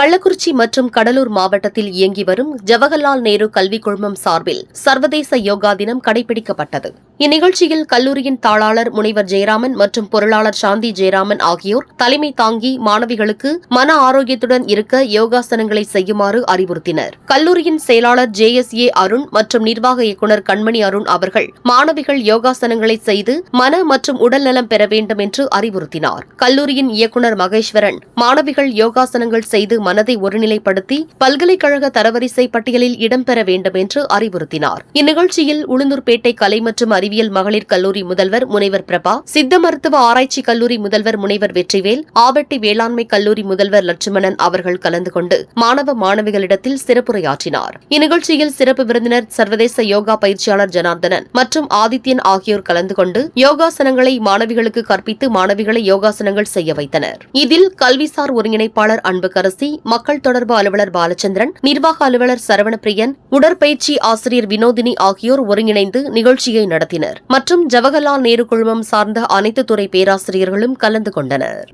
கள்ளக்குறிச்சி மற்றும் கடலூர் மாவட்டத்தில் இயங்கி வரும் ஜவஹர்லால் நேரு கல்விக் குழுமம் சார்பில் சர்வதேச யோகா தினம் கடைபிடிக்கப்பட்டது. இந்நிகழ்ச்சியில் கல்லூரியின் தாளாளர் முனைவர் ஜெயராமன் மற்றும் பொருளாளர் சாந்தி ஜெயராமன் ஆகியோர் தலைமை தாங்கி மாணவிகளுக்கு மன ஆரோக்கியத்துடன் இருக்க யோகாசனங்களை செய்யுமாறு அறிவுறுத்தினர். கல்லூரியின் செயலாளர் ஜே எஸ் ஏ அருண் மற்றும் நிர்வாக இயக்குநர் கண்மணி அருண் அவர்கள் மாணவிகள் யோகாசனங்களை செய்து மன மற்றும் உடல் நலம் பெற வேண்டும் என்று அறிவுறுத்தினார். கல்லூரியின் இயக்குநர் மகேஸ்வரன் மாணவிகள் யோகாசனங்கள் செய்து மனதை ஒருநிலைப்படுத்தி பல்கலைக்கழக தரவரிசை பட்டியலில் இடம்பெற வேண்டும் என்று அறிவுறுத்தினார். இந்நிகழ்ச்சியில் உளுந்தூர்பேட்டை கலை மற்றும் அறிவியல் மகளிர் கல்லூரி முதல்வர் முனைவர் பிரபா சித்த மருத்துவ ஆராய்ச்சி கல்லூரி முதல்வர் முனைவர் வெற்றிவேல் ஆவட்டி வேளாண்மை கல்லூரி முதல்வர் லட்சுமணன் அவர்கள் கலந்து கொண்டு மாணவ மாணவிகளிடத்தில் சிறப்புரையாற்றினார். இந்நிகழ்ச்சியில் சிறப்பு விருந்தினர் சர்வதேச யோகா பயிற்சியாளர் ஜனார்தனன் மற்றும் ஆதித்யன் ஆகியோர் கலந்து கொண்டு யோகாசனங்களை மாணவிகளுக்கு கற்பித்து மாணவிகளை யோகாசனங்கள் செய்ய வைத்தனர். இதில் கல்விசார் ஒருங்கிணைப்பாளர் அன்புக்கரசி மக்கள் தொடர்பு அலுவலர் பாலச்சந்திரன் நிர்வாக அலுவலர் சரவணப்பிரியன் உடற்பயிற்சி ஆசிரியர் வினோதினி ஆகியோர் ஒருங்கிணைந்து நிகழ்ச்சியை நடத்தினர் மற்றும் ஜவஹர்லால் நேரு குழுமம் சார்ந்த அனைத்து துறை பேராசிரியர்களும் கலந்து கொண்டனர்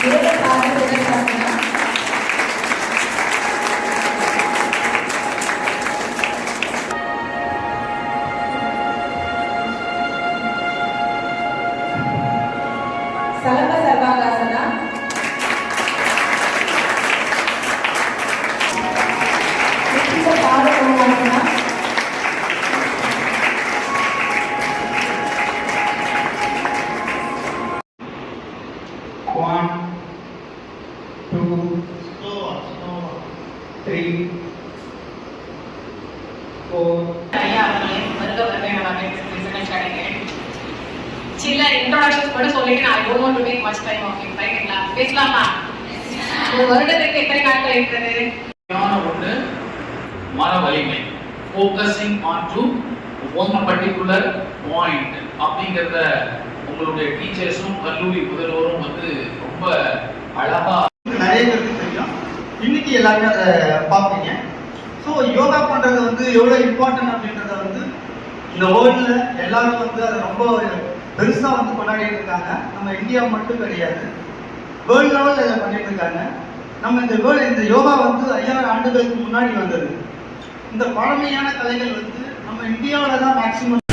Gracias. Three, four, ஐயா அவர்களே வருக சில இன்ட்ரோடக்ஷன்ஸ் மட்டும் சொல்லிட்டு நான் டு மச் டைம் ரைட்டுங்களா பேசலாமா? ஒரு வருடத்துக்கு எத்தனை நாட்கள் இருக்கிறது? முக்கியமான ஒன்று மன வலிமை. Focusing on to one particular point அப்படிங்கிறத உங்களுடைய டீச்சர்ஸும் கல்லூரி முதல்வரும் வந்து ரொம்ப அழகா எல்லாருமே அதை பார்ப்பீங்க. ஸோ யோகா பண்றது வந்து எவ்வளோ இம்பார்ட்டன்ட் அப்படின்றத வந்து இந்த வேர்ல்டில் எல்லாரும் வந்து அதை ரொம்ப பெருசாக வந்து கொண்டாடிட்டு இருக்காங்க. நம்ம இந்தியா மட்டும் கிடையாது. வேர்ல்ட் லெவலில் இதை பண்ணிட்டு இருக்காங்க. நம்ம இந்த வேர்ல்டு இந்த யோகா வந்து ஐயாயிரம் ஆண்டுகளுக்கு முன்னாடி வந்தது. இந்த பழமையான கலைகள் வந்து நம்ம இந்தியாவில் தான் மேக்சிமம்